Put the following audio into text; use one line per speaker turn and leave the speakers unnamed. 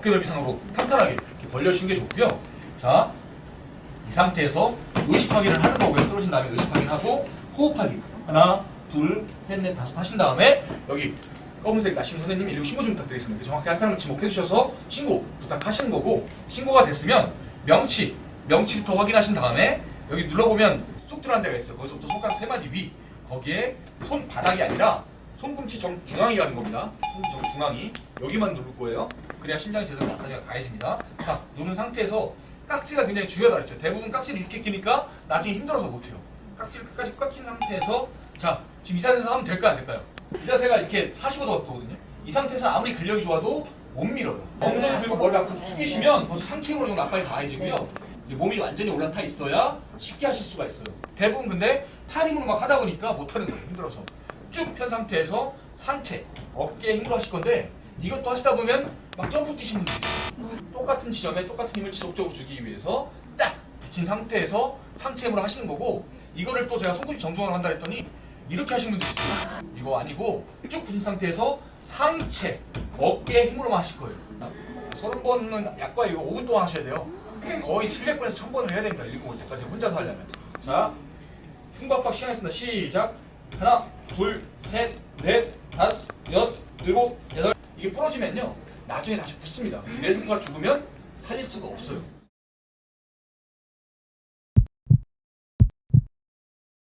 어깨 넓이 상으로 탄탄하게 이렇게 벌려주시는 게 좋고요. 자, 이 상태에서 의식 확인을 하는 거고요. 쓰러진 다음에 의식 확인하고 호흡하기. 하나, 둘, 셋, 넷, 다섯 하신 다음에 여기 검은색 나심 선생님 이름 신고 좀 부탁드리겠습니다. 정확히 한 사람을 지목해 주셔서 신고 부탁하시는 거고 신고가 됐으면 명치, 명치부터 확인하신 다음에 여기 눌러보면 쑥 들어간 데가 있어요. 거기서부터 손가락 세 마디 위 거기에 손 바닥이 아니라 손꿈치 정 중앙이 가는 겁니다. 손꿈치 정 중앙이 여기만 누를 거예요. 그래야 심장이 제대로 마사지가 가해집니다. 자 누른 상태에서 깍지가 굉장히 중요하다 그랬죠. 대부분 깍지를 이렇게 끼니까 나중에 힘들어서 못해요. 깍지를 끝까지 꽉 낀 상태에서 자 지금 이 자세에서 하면 될까 안 될까요? 이 자세가 이렇게 45도 거든요. 이 상태에서 아무리 근력이 좋아도 못 밀어요. 엉덩이 들고 머리 앞으로 숙이시면 벌써 상체로 정도 압박이 가해지고요. 이제 몸이 완전히 올라타 있어야 쉽게 하실 수가 있어요. 대부분 근데 팔 힘으로 막 하다 보니까 못하는 거예요. 힘들어서. 쭉 편 상태에서 상체, 어깨에 힘으로 하실 건데 이것도 하시다 보면 막 점프 뛰시는 분들 있어요. 똑같은 지점에 똑같은 힘을 지속적으로 주기 위해서 딱 붙인 상태에서 상체 힘으로 하시는 거고 이거를 또 제가 손끝이 정중앙으로 한다 했더니 이렇게 하시는 분들이 있어요. 이거 아니고 쭉 붙인 상태에서 상체, 어깨에 힘으로만 하실 거예요. 서른 번은 약과 이거 5분 동안 하셔야 돼요. 거의 700번에서 1000번을 해야 됩니다. 읽고 올 때까지 혼자서 하려면. 자, 흉박박 시작했습니다. 시작. 하나, 둘, 셋, 넷, 다섯, 여섯, 일곱, 여덟. 이게 부러지면요. 나중에 다시 붙습니다. 내 손가락 죽으면 살릴 수가 없어요.